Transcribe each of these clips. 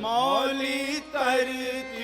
ਮੌਲੀ ਤਰਤੀ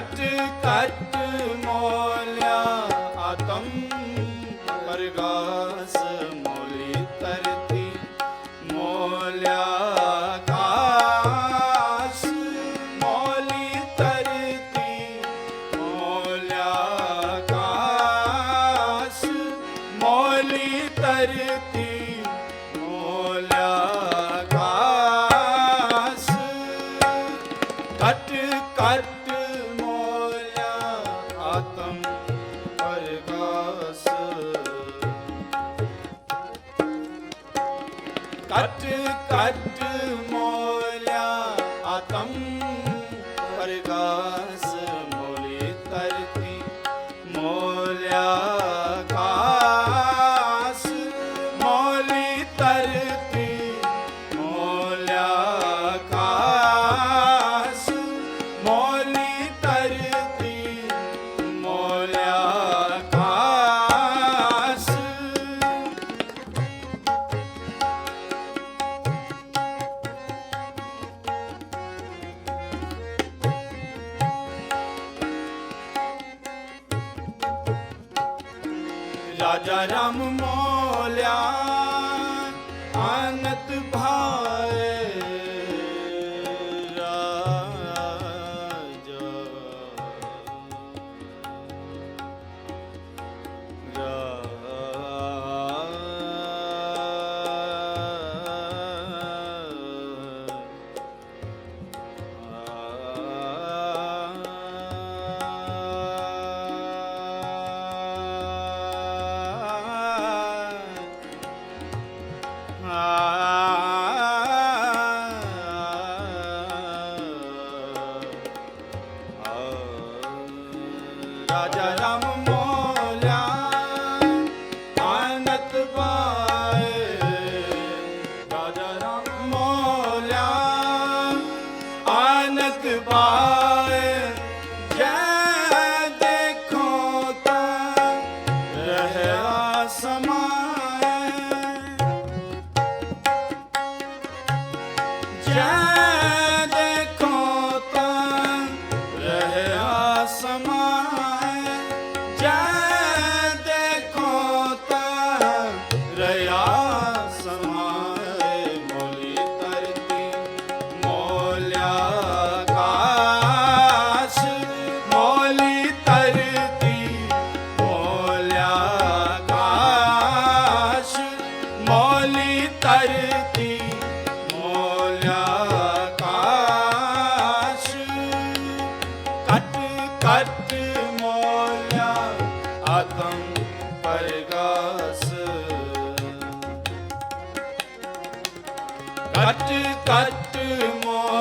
ਘਟ ਘਟ ਮੋਲਿਆ, ਆਤਮ ਮੋਲੀ ਤਰਤੀ ਮੋਲਿਆ, ਕਾਸ ਮੋਲੀ ਤਰਤੀ ਮੋਲਿਆ, ਕਾਸ ਮੋਲੀ ਤਰਤੀ ਮੋਲਿਆ, ਕਾਸ ਘਟ ਘਟ ਰਮ ਮੋਲਿਆ ਆਨਤ राजा राम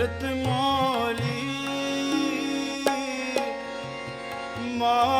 ਅੰਮ੍ਰਿਤ ਮੋਲੀ ਮਾ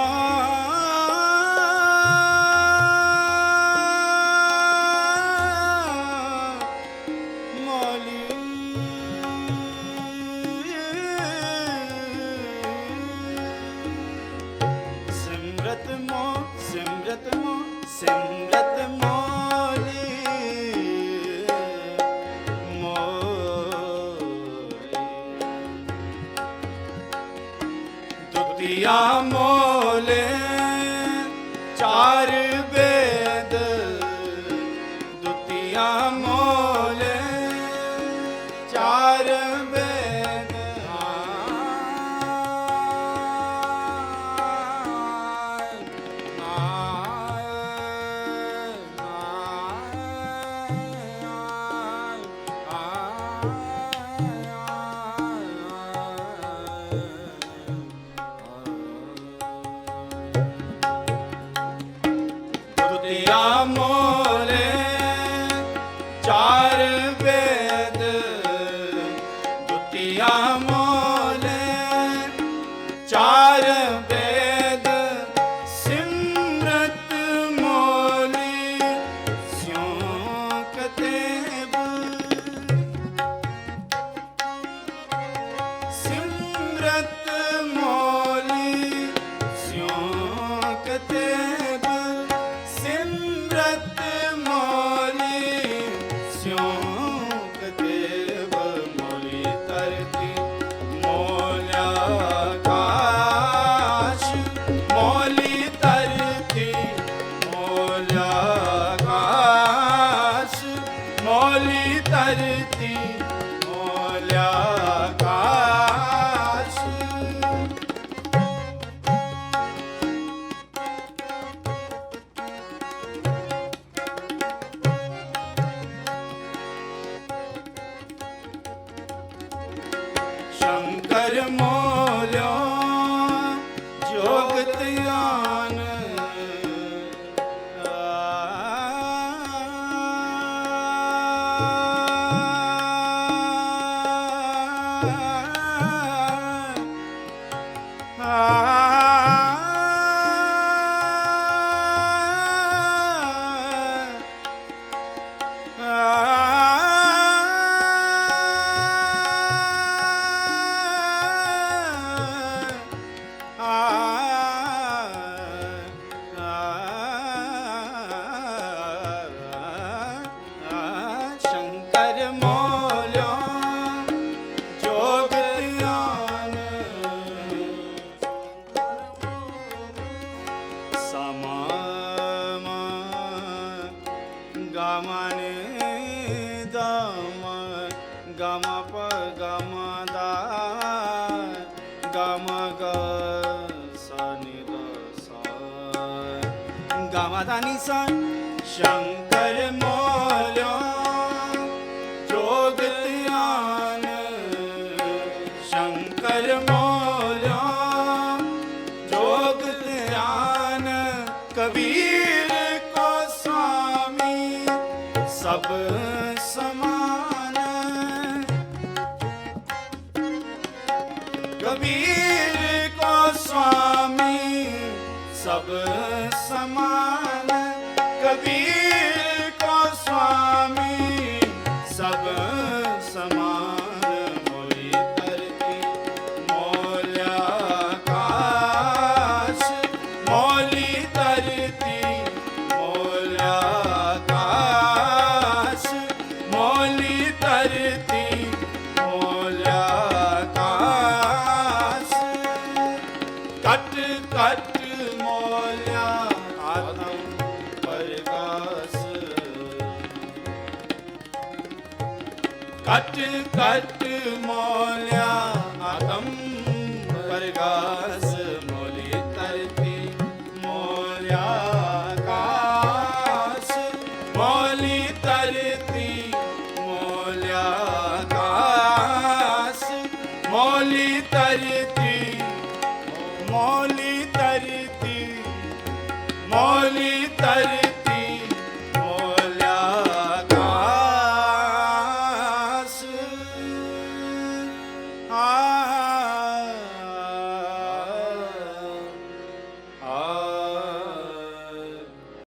चार ਗਾਵਾਂ ਦਾ ਨਿਸ਼ਾਨ ਸ਼ੰਕਰ ਮੋਲਿਓ ਜੋਗਤ ਆਨ ਸ਼ੰਕਰ ਮੋਲਿਓ ਜੋਗਤ ਆਨ ਕਬੀਰ ਕੋ ਸਾਮੀ ਸਭ ਸਮਾ ਸਭ ਸਮਾ ਘਟ ਮੋਲਿਆ, ਆਤਮ ਪਰਗਾਸ ਮੋਲਿਆ ਕਾਸ, ਮੋਲੀ ਤਰਤੀ। ਮੋਲਿਆ ਕਾਸ, ਮੋਲੀ ਤਰਤੀ। ਮੋਲੀ ਤਰਤੀ ਮੋਲੀ ਤਰਤੀ।